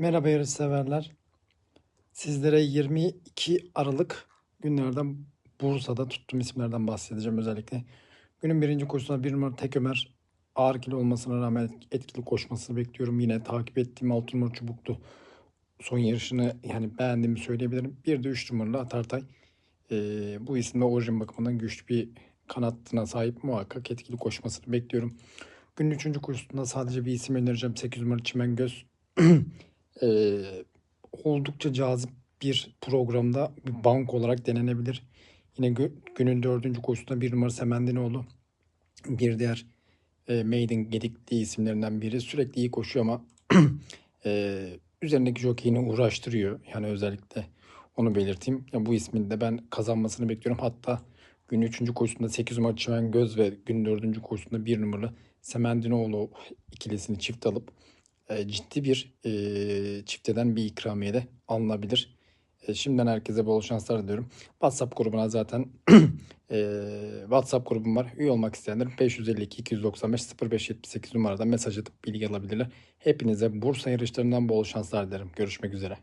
Merhaba yarış severler. Sizlere 22 Aralık günlerden Bursa'da tuttuğum isimlerden bahsedeceğim özellikle. Günün birinci koşusunda bir numara Tek Ömer ağır kilo olmasına rağmen etkili koşmasını bekliyorum. Yine takip ettiğim 6 numara Çubuk'tu. Son yarışını yani beğendiğimi söyleyebilirim. Bir de 3 numaralı Atartay. Ee, bu isimde orijin bakımından güçlü bir kanatına sahip muhakkak etkili koşmasını bekliyorum. Günün 3. koşusunda sadece bir isim önereceğim. 8 numara Çimen Ee, oldukça cazip bir programda bir bank olarak denenebilir. Yine gö- günün dördüncü koşusunda bir numara Semendinoğlu. Bir diğer e, Maiden Gedikli isimlerinden biri. Sürekli iyi koşuyor ama e, üzerindeki jokeyini uğraştırıyor. Yani özellikle onu belirteyim. Ya bu ismin de ben kazanmasını bekliyorum. Hatta günün üçüncü koşusunda 8 numara Çimen Göz ve günün dördüncü koşusunda bir numaralı Semendinoğlu ikilisini çift alıp e, ciddi bir e, çifteden bir ikramiye de alınabilir. E, şimdiden herkese bol şanslar diliyorum. WhatsApp grubuna zaten e, WhatsApp grubum var. Üye olmak isteyenler 552 295 0578 numaradan mesaj atıp bilgi alabilirler. Hepinize Bursa yarışlarından bol şanslar dilerim. Görüşmek üzere.